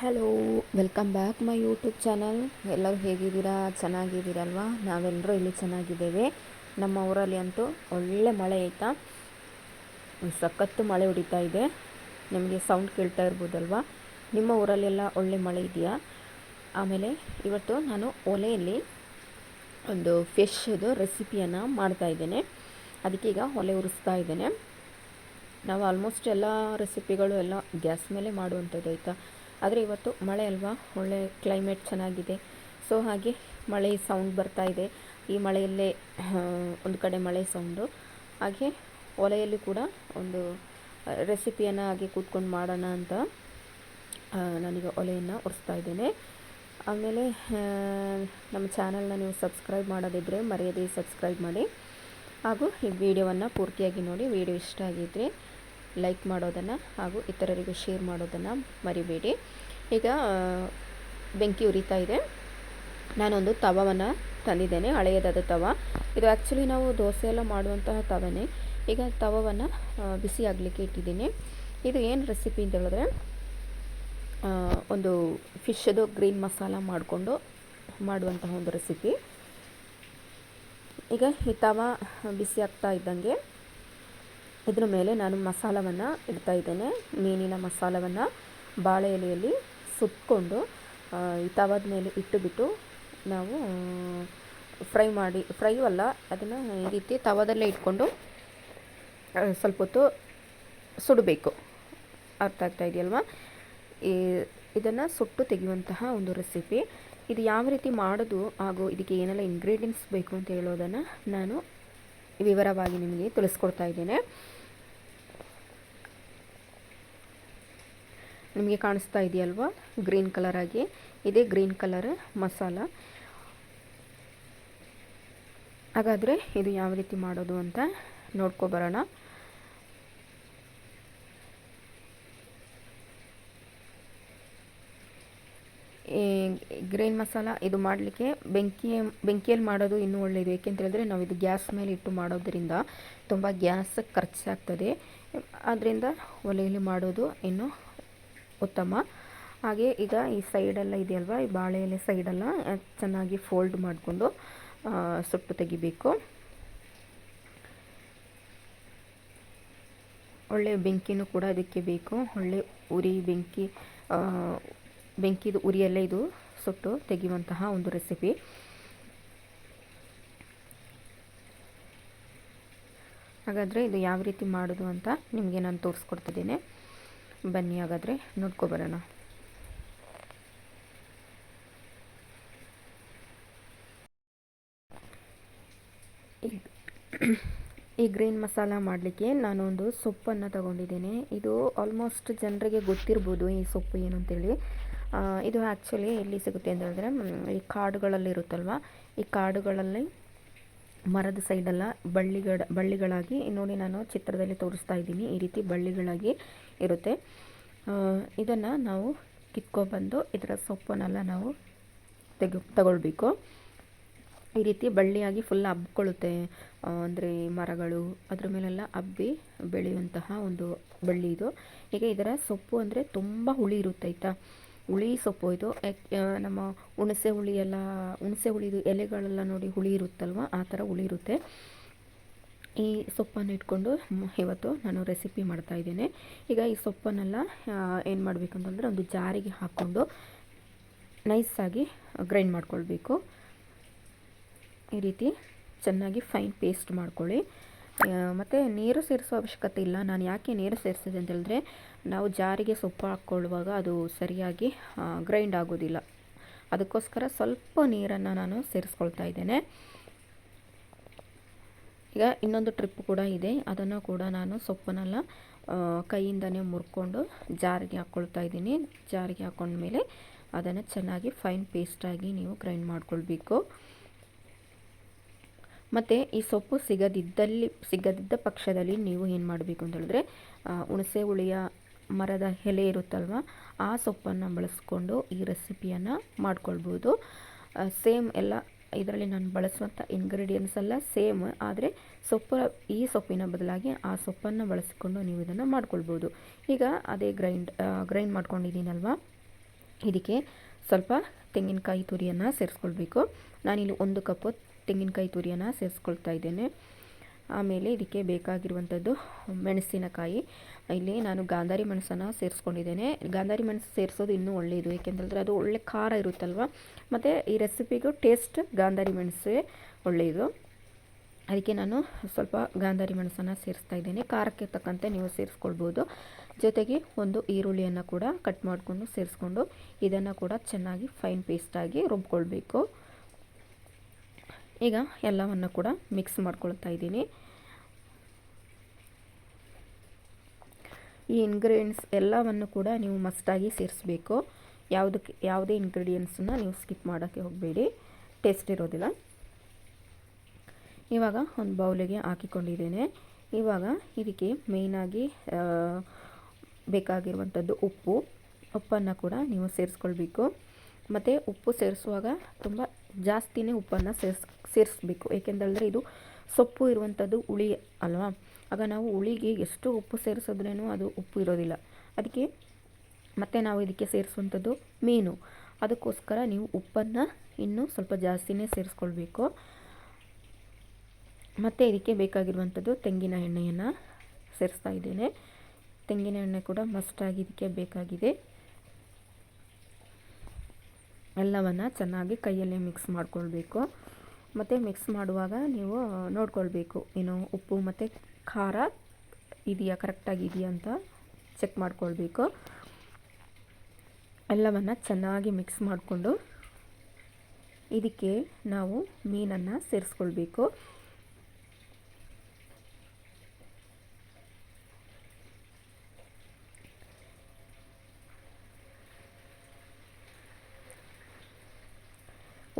Hello welcome back my YouTube channel ಎಲ್ಲರೂ ಹೇಗಿದ್ದೀರಾ? ಚೆನ್ನಾಗಿದ್ದೀರಲ್ವಾ? ನಾವೆಲ್ಲರೂ ಇಲ್ಲಿ ಚೆನ್ನಾಗಿದ್ದೇವೆ. ನಮ್ಮ ಊರಲ್ಲಿ ಅಂತೂ ಒಳ್ಳೆ ಮಳೆ ಆಯಿತಾ? ಸಖತ್ತು ಮಳೆ ಹೊಡಿತಾ ಇದೆ. ನಿಮಗೆ ಸೌಂಡ್ ಕೇಳ್ತಾ ಇರ್ಬೋದಲ್ವಾ? ನಿಮ್ಮ ಊರಲ್ಲೆಲ್ಲ ಒಳ್ಳೆ ಮಳೆ ಇದೆಯಾ? ಆಮೇಲೆ ಇವತ್ತು ನಾನು ಒಲೆಯಲ್ಲಿ ಒಂದು ಫಿಶ್ದು ರೆಸಿಪಿಯನ್ನು ಮಾಡ್ತಾ ಇದ್ದೇನೆ. ಅದಕ್ಕೆ ಈಗ ಒಲೆ ಉರಿಸ್ತಾ ಇದ್ದೇನೆ. ನಾವು ಆಲ್ಮೋಸ್ಟ್ ಎಲ್ಲ ರೆಸಿಪಿಗಳು ಎಲ್ಲ ಗ್ಯಾಸ್ ಮೇಲೆ ಮಾಡುವಂಥದ್ದು ಆಯಿತಾ? ಆದರೆ ಇವತ್ತು ಮಳೆ ಅಲ್ವಾ? ಒಳ್ಳೆ ಕ್ಲೈಮೇಟ್ ಚೆನ್ನಾಗಿದೆ. ಸೊ ಹಾಗೆ ಮಳೆ ಸೌಂಡ್ ಬರ್ತಾ ಇದೆ. ಈ ಮಳೆಯಲ್ಲೇ ಒಂದು ಕಡೆ ಮಳೆ ಸೌಂಡು ಹಾಗೆ ಒಲೆಯಲ್ಲಿ ಕೂಡ ಒಂದು ರೆಸಿಪಿಯನ್ನು ಹಾಗೆ ಕೂತ್ಕೊಂಡು ಮಾಡೋಣ ಅಂತ ನಾನೀಗ ಒಲೆಯನ್ನು ಒರೆಸ್ತಾ ಇದ್ದೇನೆ. ಆಮೇಲೆ ನಮ್ಮ ಚಾನಲ್ನ ನೀವು ಸಬ್ಸ್ಕ್ರೈಬ್ ಮಾಡೋದಿದ್ದರೆ ಮರೆಯದೇ ಸಬ್ಸ್ಕ್ರೈಬ್ ಮಾಡಿ. ಹಾಗೂ ಈ ವಿಡಿಯೋವನ್ನು ಪೂರ್ತಿಯಾಗಿ ನೋಡಿ. ವಿಡಿಯೋ ಇಷ್ಟ ಆಗಿದ್ದರೆ ಲೈಕ್ ಮಾಡೋದನ್ನು ಹಾಗೂ ಇತರರಿಗೆ ಶೇರ್ ಮಾಡೋದನ್ನು ಮರಿಬೇಡಿ. ಈಗ ಬೆಂಕಿ ಉರಿತಾ ಇದೆ. ನಾನೊಂದು ತವವನ್ನು ತಂದಿದ್ದೇನೆ, ಹಳೆಯದಾದ ತವ. ಇದು ಆ್ಯಕ್ಚುಲಿ ನಾವು ದೋಸೆ ಎಲ್ಲ ಮಾಡುವಂತಹ ತವನೇ. ಈಗ ತವವನ್ನು ಬಿಸಿ ಆಗಲಿಕ್ಕೆ ಇಟ್ಟಿದ್ದೀನಿ. ಇದು ಏನು ರೆಸಿಪಿ ಅಂತ ಹೇಳಿದ್ರೆ ಒಂದು ಫಿಶದು ಗ್ರೀನ್ ಮಸಾಲ ಮಾಡಿಕೊಂಡು ಮಾಡುವಂತಹ ಒಂದು ರೆಸಿಪಿ ಈಗ ಈ ತವ ಬಿಸಿ ಆಗ್ತಾ ಇದ್ದಂಗೆ ಇದರ ಮೇಲೆ ನಾನು ಮಸಾಲವನ್ನು ಇಡ್ತಾ ಇದ್ದೇನೆ. ಮೀನಿನ ಮಸಾಲವನ್ನು ಬಾಳೆ ಎಲೆಯಲ್ಲಿ ಸುತ್ತಕೊಂಡು ತವದ ಮೇಲೆ ಇಟ್ಟುಬಿಟ್ಟು ನಾವು ಫ್ರೈ ಮಾಡಿ, ಫ್ರೈ ಅಲ್ಲ, ಅದನ್ನು ಈ ರೀತಿ ತವದಲ್ಲೇ ಇಟ್ಕೊಂಡು ಸ್ವಲ್ಪ ಹೊತ್ತು ಸುಡಬೇಕು. ಅರ್ಥ ಆಗ್ತಾ ಇದೆಯಲ್ವಾ? ಈ, ಇದನ್ನು ಸುಟ್ಟು ತೆಗೆಯುವಂತಹ ಒಂದು ರೆಸಿಪಿ. ಇದು ಯಾವ ರೀತಿ ಮಾಡೋದು ಹಾಗೂ ಇದಕ್ಕೆ ಏನೆಲ್ಲ ಇಂಗ್ರೀಡಿಯೆಂಟ್ಸ್ ಬೇಕು ಅಂತ ಹೇಳೋದನ್ನು ನಾನು ವಿವರವಾಗಿ ನಿಮಗೆ ತಿಳಿಸ್ಕೊಡ್ತಾ ಇದ್ದೇನೆ. ನಿಮಗೆ ಕಾಣಿಸ್ತಾ ಇದೆಯಲ್ವಾ? ಗ್ರೀನ್ ಕಲರ್ ಆಗಿ. ಇದೇ ಗ್ರೀನ್ ಕಲರ್ ಮಸಾಲ. ಹಾಗಾದರೆ ಇದು ಯಾವ ರೀತಿ ಮಾಡೋದು ಅಂತ ನೋಡ್ಕೊಬರೋಣ ಗ್ರೀನ್ ಮಸಾಲ ಇದು ಮಾಡಲಿಕ್ಕೆ ಬೆಂಕಿ, ಬೆಂಕಿಯಲ್ಲಿ ಮಾಡೋದು ಇನ್ನೂ ಒಳ್ಳೆಯದು ಏಕೆಂತ ಹೇಳಿದ್ರೆ ನಾವು ಇದು ಗ್ಯಾಸ್ ಮೇಲೆ ಇಟ್ಟು ಮಾಡೋದರಿಂದ ತುಂಬ ಗ್ಯಾಸ್ ಖರ್ಚಾಗ್ತದೆ. ಆದ್ದರಿಂದ ಒಲೆಯಲ್ಲಿ ಮಾಡೋದು ಇನ್ನೂ ಉತ್ತಮ. ಹಾಗೆ ಈಗ ಈ ಸೈಡೆಲ್ಲ ಇದೆಯಲ್ವ? ಈ ಬಾಳೆ ಎಲೆ ಸೈಡೆಲ್ಲ ಚೆನ್ನಾಗಿ ಫೋಲ್ಡ್ ಮಾಡಿಕೊಂಡು ಸುಟ್ಟು ತೆಗಿಬೇಕು. ಒಳ್ಳೆಯ ಬೆಂಕಿನೂ ಕೂಡ ಅದಕ್ಕೆ ಬೇಕು. ಒಳ್ಳೆ ಉರಿ ಬೆಂಕಿ ಬೆಂಕಿದು ಉರಿಯಲ್ಲೇ ಇದು ಸುಟ್ಟು ತೆಗೆಯುವಂತಹ ಒಂದು ರೆಸಿಪಿ ಹಾಗಾದರೆ ಇದು ಯಾವ ರೀತಿ ಮಾಡೋದು ಅಂತ ನಿಮಗೆ ನಾನು ತೋರಿಸ್ಕೊಡ್ತಿದ್ದೇನೆ. ಬನ್ನಿ ಹಾಗಾದರೆ ನೋಡ್ಕೊಬರೋಣ ಈ ಗ್ರೀನ್ ಮಸಾಲ ಮಾಡಲಿಕ್ಕೆ ನಾನೊಂದು ಸೊಪ್ಪನ್ನು ತಗೊಂಡಿದ್ದೇನೆ. ಇದು ಆಲ್ಮೋಸ್ಟ್ ಜನರಿಗೆ ಗೊತ್ತಿರ್ಬೋದು ಈ ಸೊಪ್ಪು ಏನು ಅಂತೇಳಿ ಇದು ಆ್ಯಕ್ಚುಲಿ ಎಲ್ಲಿ ಸಿಗುತ್ತೆ ಅಂತ ಹೇಳಿದ್ರೆ ಈ ಕಾಡುಗಳಲ್ಲಿ ಇರುತ್ತಲ್ವ? ಈ ಕಾಡುಗಳಲ್ಲಿ ಮರದ ಸೈಡೆಲ್ಲ ಬಳ್ಳಿಗಳ, ಬಳ್ಳಿಗಳಾಗಿ, ನೋಡಿ ನಾನು ಚಿತ್ರದಲ್ಲಿ ತೋರಿಸ್ತಾ ಇದ್ದೀನಿ. ಈ ರೀತಿ ಬಳ್ಳಿಗಳಾಗಿ ಇರುತ್ತೆ. ಇದನ್ನು ನಾವು ಕಿತ್ಕೊಬಂದು ಇದರ ಸೊಪ್ಪನ್ನೆಲ್ಲ ನಾವು ತೆಗೆ ತಗೊಳ್ಬೇಕು. ಈ ರೀತಿ ಬಳ್ಳಿಯಾಗಿ ಫುಲ್ ಹಬ್ಕೊಳ್ಳುತ್ತೆ. ಅಂದರೆ ಮರಗಳು, ಅದ್ರ ಮೇಲೆಲ್ಲ ಹಬ್ಬಿ ಬೆಳೆಯುವಂತಹ ಒಂದು ಬಳ್ಳಿ ಇದು. ಈಗ ಇದರ ಸೊಪ್ಪು ಅಂದರೆ ತುಂಬ ಹುಳಿ ಇರುತ್ತೆ ಆಯಿತಾ? ಹುಳಿ ಸೊಪ್ಪು ಇದು. ನಮ್ಮ ಹುಣಸೆ ಹುಳಿ ಎಲ್ಲ, ಹುಣಸೆ ಹುಳಿದು ಎಲೆಗಳೆಲ್ಲ ನೋಡಿ ಹುಳಿ ಇರುತ್ತಲ್ವ? ಆ ಥರ ಹುಳಿ ಇರುತ್ತೆ. ಈ ಸೊಪ್ಪನ್ನು ಇಟ್ಕೊಂಡು ಇವತ್ತು ನಾನು ರೆಸಿಪಿ ಮಾಡ್ತಾ ಇದ್ದೇನೆ. ಈಗ ಈ ಸೊಪ್ಪನ್ನೆಲ್ಲ ಏನು ಮಾಡಬೇಕು ಅಂತಂದರೆ ಒಂದು ಜಾರಿಗೆ ಹಾಕ್ಕೊಂಡು ನೈಸಾಗಿ ಗ್ರೈಂಡ್ ಮಾಡ್ಕೊಳ್ಬೇಕು. ಈ ರೀತಿ ಚೆನ್ನಾಗಿ ಫೈನ್ ಪೇಸ್ಟ್ ಮಾಡ್ಕೊಳ್ಳಿ. ಮತ್ತು ನೀರು ಸೇರಿಸೋ ಅವಶ್ಯಕತೆ ಇಲ್ಲ. ನಾನು ಯಾಕೆ ನೀರು ಸೇರಿಸಿದೆ ಅಂತ ಹೇಳಿದ್ರೆ, ನಾವು ಜಾರಿಗೆ ಸೊಪ್ಪು ಹಾಕ್ಕೊಳ್ಳುವಾಗ ಅದು ಸರಿಯಾಗಿ ಗ್ರೈಂಡ್ ಆಗೋದಿಲ್ಲ. ಅದಕ್ಕೋಸ್ಕರ ಸ್ವಲ್ಪ ನೀರನ್ನು ನಾನು ಸೇರಿಸ್ಕೊಳ್ತಾ ಇದ್ದೇನೆ. ಈಗ ಇನ್ನೊಂದು ಟ್ರಿಪ್ ಕೂಡ ಇದೆ. ಅದನ್ನು ಕೂಡ ನಾನು ಸೊಪ್ಪನ್ನೆಲ್ಲ ಕೈಯಿಂದನೇ ಮುರ್ಕೊಂಡು ಜಾರಿಗೆ ಹಾಕ್ಕೊಳ್ತಾ ಇದ್ದೀನಿ. ಜಾರಿಗೆ ಹಾಕೊಂಡ್ಮೇಲೆ ಅದನ್ನು ಚೆನ್ನಾಗಿ ಫೈನ್ ಪೇಸ್ಟಾಗಿ ನೀವು ಗ್ರೈಂಡ್ ಮಾಡ್ಕೊಳ್ಬೇಕು. ಮತ್ತು ಈ ಸೊಪ್ಪು ಸಿಗದಿದ್ದಲ್ಲಿ, ಸಿಗದಿದ್ದ ಪಕ್ಷದಲ್ಲಿ ನೀವು ಏನು ಮಾಡಬೇಕು ಅಂತ ಹೇಳಿದ್ರೆ ಹುಣಸೆ ಹುಳಿಯ ಮರದ ಎಲೆ ಇರುತ್ತಲ್ವ, ಆ ಸೊಪ್ಪನ್ನು ಬಳಸ್ಕೊಂಡು ಈ ರೆಸಿಪಿಯನ್ನು ಮಾಡ್ಕೊಳ್ಬೋದು. ಸೇಮ್ ಎಲ್ಲ ಇದರಲ್ಲಿ ನಾನು ಬಳಸುವಂಥ ಇಂಗ್ರೀಡಿಯೆಂಟ್ಸ್ ಎಲ್ಲ ಸೇಮ್ ಆದರೆ ಸೊಪ್ಪು, ಈ ಸೊಪ್ಪಿನ ಬದಲಾಗಿ ಆ ಸೊಪ್ಪನ್ನು ಬಳಸಿಕೊಂಡು ನೀವು ಇದನ್ನು ಮಾಡ್ಕೊಳ್ಬೋದು. ಈಗ ಅದೇ ಗ್ರೈಂಡ್ ಗ್ರೈಂಡ್ ಮಾಡ್ಕೊಂಡಿದ್ದೀನಲ್ವ? ಇದಕ್ಕೆ ಸ್ವಲ್ಪ ತೆಂಗಿನಕಾಯಿ ತುರಿಯನ್ನು ಸೇರಿಸ್ಕೊಳ್ಬೇಕು. ನಾನಿಲ್ಲಿ ಒಂದು ಕಪ್ಪು ತೆಂಗಿನಕಾಯಿ ತುರಿಯನ್ನು ಸೇರಿಸ್ಕೊಳ್ತಾ ಇದ್ದೇನೆ. ಆಮೇಲೆ ಇದಕ್ಕೆ ಬೇಕಾಗಿರುವಂಥದ್ದು ಮೆಣಸಿನಕಾಯಿ. ಇಲ್ಲಿ ನಾನು ಗಾಂಧಾರಿ ಮೆಣಸನ್ನು ಸೇರಿಸ್ಕೊಂಡಿದ್ದೇನೆ. ಗಾಂಧಾರಿ ಮೆಣಸು ಸೇರಿಸೋದು ಇನ್ನೂ ಒಳ್ಳೆಯದು ಏಕೆಂತಂದರೆ ಅದು ಒಳ್ಳೆ ಖಾರ ಇರುತ್ತಲ್ವ? ಮತ್ತು ಈ ರೆಸಿಪಿಗೂ ಟೇಸ್ಟ್ ಗಾಂಧಾರಿ ಮೆಣಸೇ ಒಳ್ಳೆಯದು ಅದಕ್ಕೆ ನಾನು ಸ್ವಲ್ಪ ಗಾಂಧಾರಿ ಮೆಣಸನ್ನು ಸೇರಿಸ್ತಾ ಇದ್ದೇನೆ. ಖಾರಕ್ಕೆ ತಕ್ಕಂತೆ ನೀವು ಸೇರಿಸ್ಕೊಳ್ಬೋದು. ಜೊತೆಗೆ ಒಂದು ಈರುಳ್ಳಿಯನ್ನು ಕೂಡ ಕಟ್ ಮಾಡಿಕೊಂಡು ಸೇರಿಸ್ಕೊಂಡು ಇದನ್ನು ಕೂಡ ಚೆನ್ನಾಗಿ ಫೈನ್ ಪೇಸ್ಟಾಗಿ ರುಬ್ಕೊಳ್ಬೇಕು. ಈಗ ಎಲ್ಲವನ್ನು ಕೂಡ ಮಿಕ್ಸ್ ಮಾಡ್ಕೊಳ್ತಾ ಇದ್ದೀನಿ. ಈ ಇಂಗ್ರೀಡಿಯೆಂಟ್ಸ್ ಎಲ್ಲವನ್ನು ಕೂಡ ನೀವು ಮಸ್ಟಾಗಿ ಸೇರಿಸ್ಬೇಕು. ಯಾವುದಕ್ಕೆ, ಯಾವುದೇ ಇಂಗ್ರೀಡಿಯೆಂಟ್ಸನ್ನು ನೀವು ಸ್ಕಿಪ್ ಮಾಡೋಕ್ಕೆ ಹೋಗಬೇಡಿ. ಟೇಸ್ಟ್ ಇರೋದಿಲ್ಲ. ಇವಾಗ ಒಂದು ಬೌಲಿಗೆ ಹಾಕಿಕೊಂಡಿದ್ದೇನೆ. ಇವಾಗ ಇದಕ್ಕೆ ಮೇಯ್ನಾಗಿ ಬೇಕಾಗಿರುವಂಥದ್ದು ಉಪ್ಪು. ಉಪ್ಪನ್ನು ಕೂಡ ನೀವು ಸೇರಿಸ್ಕೊಳ್ಬೇಕು. ಮತ್ತು ಉಪ್ಪು ಸೇರಿಸುವಾಗ ತುಂಬ ಜಾಸ್ತಿನೇ ಉಪ್ಪನ್ನು ಸೇರಿಸ್, ಸೇರಿಸ್ಬೇಕು. ಏಕೆಂದರೆ ಇದು ಸೊಪ್ಪು ಇರುವಂಥದ್ದು ಹುಳಿ ಅಲ್ವಾ? ಆಗ ನಾವು ಹುಳಿಗೆ ಎಷ್ಟು ಉಪ್ಪು ಸೇರಿಸಿದ್ರೇನು ಅದು ಉಪ್ಪು ಇರೋದಿಲ್ಲ. ಅದಕ್ಕೆ ಮತ್ತು ನಾವು ಇದಕ್ಕೆ ಸೇರಿಸುವಂಥದ್ದು ಮೀನು. ಅದಕ್ಕೋಸ್ಕರ ನೀವು ಉಪ್ಪನ್ನು ಇನ್ನೂ ಸ್ವಲ್ಪ ಜಾಸ್ತಿನೇ ಸೇರಿಸ್ಕೊಳ್ಬೇಕು. ಮತ್ತು ಇದಕ್ಕೆ ಬೇಕಾಗಿರುವಂಥದ್ದು ತೆಂಗಿನ ಎಣ್ಣೆಯನ್ನು ಸೇರಿಸ್ತಾ ಇದ್ದೇನೆ. ತೆಂಗಿನ ಎಣ್ಣೆ ಕೂಡ ಮಸ್ಟಾಗಿ ಇದಕ್ಕೆ ಬೇಕಾಗಿದೆ. ಎಲ್ಲವನ್ನು ಚೆನ್ನಾಗಿ ಕೈಯಲ್ಲೇ ಮಿಕ್ಸ್ ಮಾಡಿಕೊಳ್ಬೇಕು. ಮತ್ತು ಮಿಕ್ಸ್ ಮಾಡುವಾಗ ನೀವು ನೋಡ್ಕೊಳ್ಬೇಕು. ಏನು ಉಪ್ಪು ಮತ್ತು ಖಾರ ಇದೆಯಾ ಕರೆಕ್ಟಾಗಿ ಇದೆಯಾ ಅಂತ ಚೆಕ್ ಮಾಡ್ಕೊಳ್ಬೇಕು. ಎಲ್ಲವನ್ನು ಚೆನ್ನಾಗಿ ಮಿಕ್ಸ್ ಮಾಡಿಕೊಂಡು ಇದಕ್ಕೆ ನಾವು ಮೀನನ್ನು ಸೇರಿಸ್ಕೊಳ್ಬೇಕು.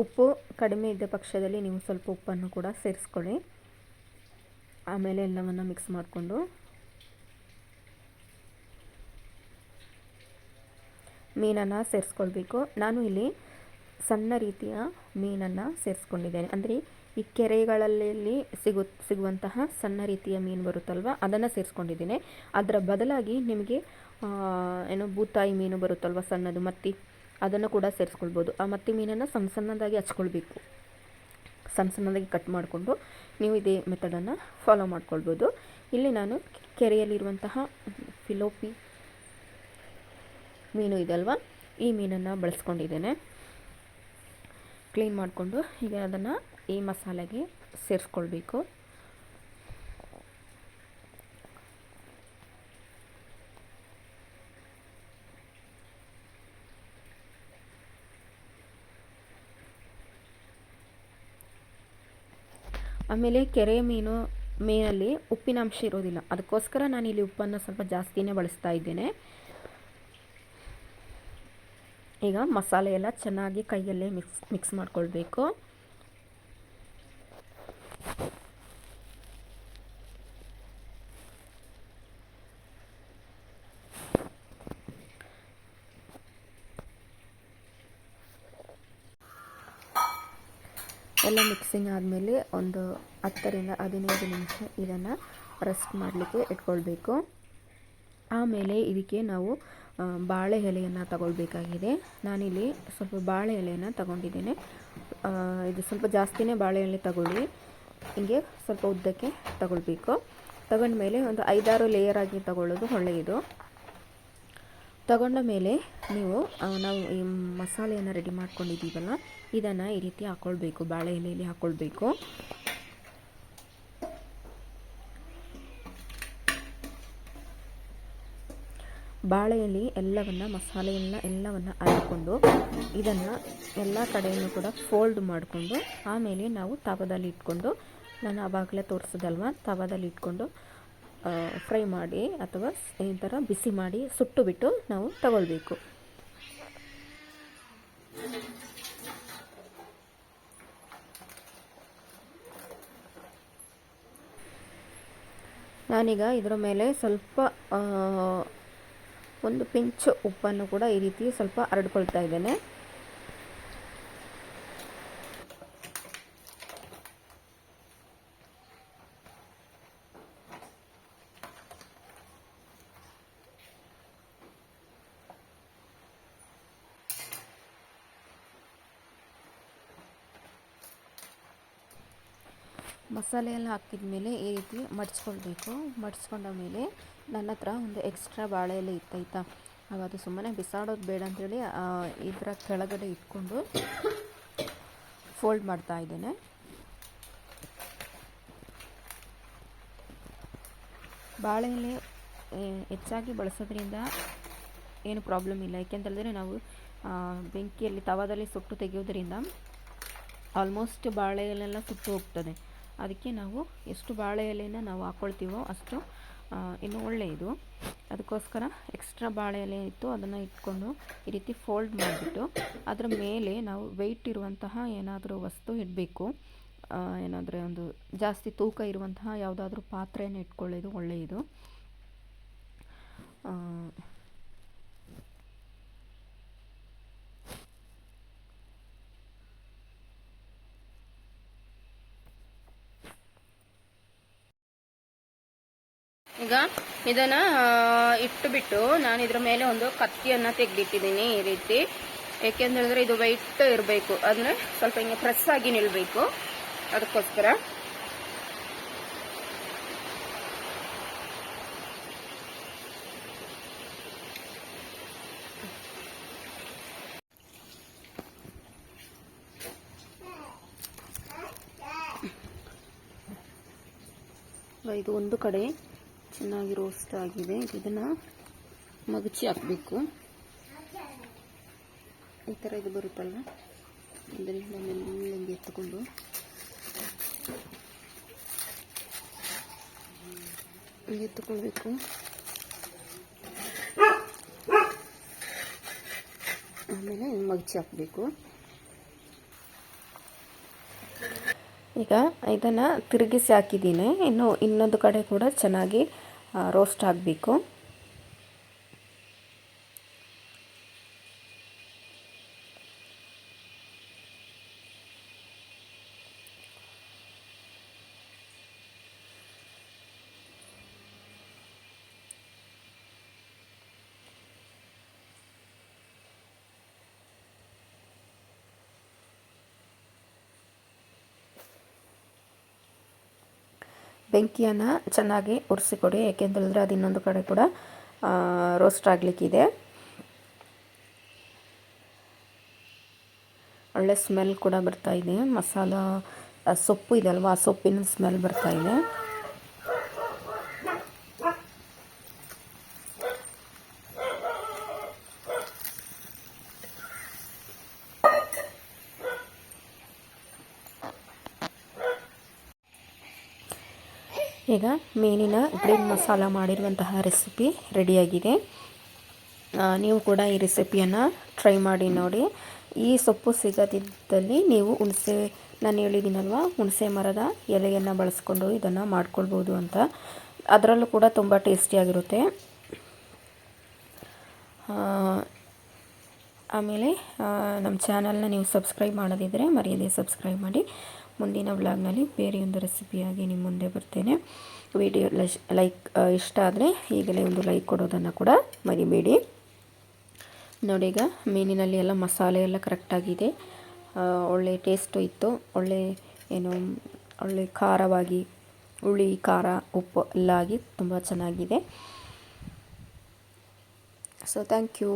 ಉಪ್ಪು ಕಡಿಮೆ ಇದ್ದ ಪಕ್ಷದಲ್ಲಿ ನೀವು ಸ್ವಲ್ಪ ಉಪ್ಪನ್ನು ಕೂಡ ಸೇರಿಸ್ಕೊಳ್ಳಿ. ಆಮೇಲೆ ಎಲ್ಲವನ್ನು ಮಿಕ್ಸ್ ಮಾಡಿಕೊಂಡು. ಮೀನನ್ನು ಸೇರಿಸ್ಕೊಳ್ಬೇಕು. ನಾನು ಇಲ್ಲಿ ಸಣ್ಣ ರೀತಿಯ ಮೀನನ್ನು ಸೇರಿಸ್ಕೊಂಡಿದ್ದೇನೆ. ಅಂದರೆ ಈ ಕೆರೆಗಳಲ್ಲಿ ಸಿಗು, ಸಿಗುವಂತಹ ಸಣ್ಣ ರೀತಿಯ ಮೀನು ಬರುತ್ತಲ್ವ, ಅದನ್ನು ಸೇರಿಸ್ಕೊಂಡಿದ್ದೀನಿ. ಅದರ ಬದಲಾಗಿ ನಿಮಗೆ ಏನು ಬೂತಾಯಿ ಮೀನು ಬರುತ್ತಲ್ವ ಸಣ್ಣದು, ಮತ್ತಿ. ಅದನ್ನು ಕೂಡ ಸೇರಿಸ್ಕೊಳ್ಬೋದು. ಆ ಮತ್ತೆ ಮೀನನ್ನು ಸಣ್ಣ ಸಣ್ಣದಾಗಿ ಹಚ್ಕೊಳ್ಬೇಕು. ಸಣ್ಣ ಸಣ್ಣದಾಗಿ ಕಟ್ ಮಾಡಿಕೊಂಡು ನೀವು ಇದೇ ಮೆಥಡನ್ನು ಫಾಲೋ ಮಾಡ್ಕೊಳ್ಬೋದು. ಇಲ್ಲಿ ನಾನು ಕೆರೆಯಲ್ಲಿರುವಂತಹ ಫಿಲೋಪಿ ಮೀನು ಇದಲ್ವ? ಈ ಮೀನನ್ನು ಬಳಸ್ಕೊಂಡಿದ್ದೇನೆ. ಕ್ಲೀನ್ ಮಾಡಿಕೊಂಡು ಈಗ ಅದನ್ನು ಈ ಮಸಾಲೆಗೆ ಸೇರಿಸ್ಕೊಳ್ಬೇಕು. ಆಮೇಲೆ ಕೆರೆ ಮೀನು, ಮೀನಲ್ಲಿ ಉಪ್ಪಿನಾಂಶ ಇರೋದಿಲ್ಲ. ಅದಕ್ಕೋಸ್ಕರ ನಾನು ಇಲ್ಲಿ ಉಪ್ಪನ್ನು ಸ್ವಲ್ಪ ಜಾಸ್ತಿನೇ ಬಳಸ್ತಾ ಇದ್ದೇನೆ. ಈಗ ಮಸಾಲೆ ಎಲ್ಲ ಚೆನ್ನಾಗಿ ಕೈಯಲ್ಲೇ ಮಿಕ್ಸ್ ಮಿಕ್ಸ್ ಮಾಡ್ಕೊಳ್ಬೇಕು. ಎಲ್ಲ ಮಿಕ್ಸಿಂಗ್ ಆದಮೇಲೆ ಒಂದು ಹತ್ತರಿಂದ ಹದಿನೈದು ನಿಮಿಷ ಇದನ್ನು ರೆಸ್ಟ್ ಮಾಡಲಿಕ್ಕೆ ಇಟ್ಕೊಳ್ಬೇಕು. ಆಮೇಲೆ ಇದಕ್ಕೆ ನಾವು ಬಾಳೆ ಎಲೆಯನ್ನು ತಗೊಳ್ಬೇಕಾಗಿದೆ. ನಾನಿಲ್ಲಿ ಸ್ವಲ್ಪ ಬಾಳೆ ಎಲೆಯನ್ನು ತಗೊಂಡಿದ್ದೇನೆ. ಇದು ಸ್ವಲ್ಪ ಜಾಸ್ತಿನೇ ಬಾಳೆ ಎಲೆ ತಗೊಳ್ಳಿ. ಹಿಂಗೆ ಸ್ವಲ್ಪ ಉದ್ದಕ್ಕೆ ತಗೊಳ್ಬೇಕು. ತಗೊಂಡ ಮೇಲೆ ಒಂದು ಐದಾರು ಲೇಯರ್ ಆಗಿ ತಗೊಳ್ಳೋದು ಒಳ್ಳೆಯದು. ತಗೊಂಡ ಮೇಲೆ ನೀವು ನಾವು ಈ ಮಸಾಲೆಯನ್ನು ರೆಡಿ ಮಾಡ್ಕೊಂಡಿದ್ದೀವಲ್ಲ, ಇದನ್ನು ಈ ರೀತಿ ಹಾಕ್ಕೊಳ್ಬೇಕು ಬಾಳೆ ಎಲೆಯಲ್ಲಿ ಹಾಕ್ಕೊಳ್ಬೇಕು ಎಲೆ ಎಲ್ಲವನ್ನು, ಮಸಾಲೆಯನ್ನ ಎಲ್ಲವನ್ನು ಹಾಕಿಕೊಂಡು ಇದನ್ನು ಎಲ್ಲ ಕಡೆಯನ್ನು ಕೂಡ ಫೋಲ್ಡ್ ಮಾಡಿಕೊಂಡು, ಆಮೇಲೆ ನಾವು ತವದಲ್ಲಿ ಇಟ್ಕೊಂಡು, ನಾನು ಆವಾಗಲೇ ತೋರಿಸೋದಲ್ವ, ತವದಲ್ಲಿ ಇಟ್ಕೊಂಡು ಫ್ರೈ ಮಾಡಿ ಅಥವಾ ಈ ಥರ ಬಿಸಿ ಮಾಡಿ ಸುಟ್ಟು ಬಿಟ್ಟು ನಾವು ತಗೊಳ್ಬೇಕು. ನಾನೀಗ ಇದರ ಮೇಲೆ ಸ್ವಲ್ಪ ಒಂದು ಪಿಂಚ್ ಉಪ್ಪನ್ನು ಕೂಡ ಈ ರೀತಿ ಸ್ವಲ್ಪ ಹರಡ್ಕೊಳ್ತಾ ಇದ್ದೇನೆ. ಮಸಾಲೆ ಎಲ್ಲ ಹಾಕಿದ ಮೇಲೆ ಈ ರೀತಿ ಮಡಿಸ್ಕೊಳ್ಬೇಕು ಮಡಿಸ್ಕೊಂಡ ಮೇಲೆ ನನ್ನ ಹತ್ರ ಒಂದು ಎಕ್ಸ್ಟ್ರಾ ಬಾಳೆ ಎಲೆ ಇತ್ತಾಯ್ತಾ ಅದು ಸುಮ್ಮನೆ ಬಿಸಾಡೋದು ಬೇಡ ಅಂಥೇಳಿ ಇದರ ಕೆಳಗಡೆ ಇಟ್ಕೊಂಡು ಫೋಲ್ಡ್ ಮಾಡ್ತಾ ಇದ್ದೇನೆ. ಬಾಳೆ ಎಲೆ ಹೆಚ್ಚಾಗಿ ಬಳಸೋದ್ರಿಂದ ಏನು ಪ್ರಾಬ್ಲಮ್ ಇಲ್ಲ. ಏಕೆಂತೇಳಿದ್ರೆ ನಾವು ಬೆಂಕಿಯಲ್ಲಿ, ತವಾದಲ್ಲಿ ಸುಟ್ಟು ತೆಗೆಯೋದ್ರಿಂದ ಆಲ್ಮೋಸ್ಟ್ ಬಾಳೆ ಸುಟ್ಟು ಹೋಗ್ತದೆ. ಅದಕ್ಕೆ ನಾವು ಎಷ್ಟು ಬಾಳೆ ಎಲೆನ ನಾವು ಹಾಕ್ಕೊಳ್ತೀವೋ ಅಷ್ಟು ಇನ್ನು ಒಳ್ಳೆಯದು. ಅದಕ್ಕೋಸ್ಕರ ಎಕ್ಸ್ಟ್ರಾ ಬಾಳೆ ಎಲೆ ಇತ್ತು, ಅದನ್ನು ಇಟ್ಕೊಂಡು ಈ ರೀತಿ ಫೋಲ್ಡ್ ಮಾಡಿಬಿಟ್ಟು ಅದರ ಮೇಲೆ ನಾವು ವೆಯ್ಟ್ ಇರುವಂತಹ ಏನಾದರೂ ವಸ್ತು ಇಡಬೇಕು. ಏನಾದರೂ ಒಂದು ಜಾಸ್ತಿ ತೂಕ ಇರುವಂತಹ ಯಾವುದಾದ್ರೂ ಪಾತ್ರೆಯನ್ನು ಇಟ್ಕೊಳ್ಳೋದು ಒಳ್ಳೆಯದು. ಈಗ ಇದನ್ನ ಇಟ್ಟುಬಿಟ್ಟು ನಾನು ಇದ್ರ ಮೇಲೆ ಒಂದು ಕತ್ತಿಯನ್ನ ತೆಗೆದಿಟ್ಟಿದ್ದೀನಿ ಈ ರೀತಿ. ಯಾಕೆಂತ ಹೇಳಿದ್ರೆ ಇದು ವೈಟ್ ಇರಬೇಕು. ಅಂದ್ರೆ ಸ್ವಲ್ಪ ಹಿಂಗೆ ಪ್ರೆಸ್ ಆಗಿ ನಿಲ್ಬೇಕು. ಅದಕ್ಕೋಸ್ಕರ. ಇದು ಒಂದು ಕಡೆ. ಚೆನ್ನಾಗಿ ರೋಸ್ಟ್ ಆಗಿದೆ. ಇದನ್ನು ಮಗಚಿ ಹಾಕಬೇಕು. ಈ ಥರ ಇದು ಬರುತ್ತಲ್ಲ? ಇದರಿಂದ ಮೆಲ್ಲಂಗೆ ಎತ್ತುಕೊಂಡು ಎತ್ತುಕೊಳ್ಬೇಕು ಆಮೇಲೆ ಮಗಚಿ ಹಾಕಬೇಕು. ಈಗ ಇದನ್ನು ತಿರುಗಿಸಿ ಹಾಕಿದ್ದೀನಿ. ಇನ್ನು ಇನ್ನೊಂದು ಕಡೆ ಕೂಡ ಚೆನ್ನಾಗಿ ರೋಸ್ಟ್ ಆಗಬೇಕು. ಬೆಂಕಿಯನ್ನು ಚೆನ್ನಾಗಿ ಉರಿಸಿಕೊಡಿ ಏಕೆಂತೇಳಿದ್ರೆ ಅದು ಇನ್ನೊಂದು ಕಡೆ ಕೂಡ ರೋಸ್ಟ್ ಆಗಲಿಕ್ಕಿದೆ. ಒಳ್ಳೆ ಸ್ಮೆಲ್ ಕೂಡ ಬರ್ತಾ ಇದೆ. ಮಸಾಲ ಸೊಪ್ಪು ಇದೆ ಅಲ್ವಾ, ಆ ಸೊಪ್ಪಿನ ಸ್ಮೆಲ್ ಬರ್ತಾ ಇದೆ. ಈಗ ಮೀನಿನ ಗ್ರೀನ್ ಮಸಾಲ ಮಾಡಿರುವಂತಹ ರೆಸಿಪಿ ರೆಡಿಯಾಗಿದೆ ನೀವು ಕೂಡ ಈ ರೆಸಿಪಿಯನ್ನು ಟ್ರೈ ಮಾಡಿ ನೋಡಿ. ಈ ಸೊಪ್ಪು ಸಿಗದಿದ್ದಲ್ಲಿ ನೀವು ಹುಣಸೆ, ನಾನು ಹೇಳಿದ್ದೀನಲ್ವ, ಹುಣಸೆ ಮರದ ಎಲೆಯನ್ನು ಬಳಸ್ಕೊಂಡು ಇದನ್ನು ಮಾಡ್ಕೊಳ್ಬೋದು ಅಂತ. ಅದರಲ್ಲೂ ಕೂಡ ತುಂಬ ಟೇಸ್ಟಿಯಾಗಿರುತ್ತೆ ಆಮೇಲೆ ನಮ್ಮ ಚಾನಲ್ನ ನೀವು ಸಬ್ಸ್ಕ್ರೈಬ್ ಮಾಡೋದಿದ್ದರೆ ಮರೆಯದೆ ಸಬ್ಸ್ಕ್ರೈಬ್ ಮಾಡಿ. ಮುಂದಿನ ವ್ಲಾಗ್ನಲ್ಲಿ ಬೇರೆಯೊಂದು ರೆಸಿಪಿಯಾಗಿ ನಿಮ್ಮ ಮುಂದೆ ಬರ್ತೇನೆ. ವಿಡಿಯೋ ಲೈಕ್ ಇಷ್ಟ ಆದರೆ ಈಗಲೇ ಒಂದು ಲೈಕ್ ಕೊಡೋದನ್ನು ಕೂಡ ಮರಿಬೇಡಿ. ನೋಡಿ ಈಗ ಮೀನಿನಲ್ಲಿ ಎಲ್ಲ ಮಸಾಲೆ ಎಲ್ಲ ಕರೆಕ್ಟಾಗಿದೆ ಒಳ್ಳೆ ಟೇಸ್ಟು ಇತ್ತು. ಒಳ್ಳೆ ಏನು, ಒಳ್ಳೆ ಖಾರವಾಗಿ ಹುಳಿ, ಖಾರ, ಉಪ್ಪು ಎಲ್ಲ ಆಗಿ ತುಂಬ ಚೆನ್ನಾಗಿದೆ. So thank you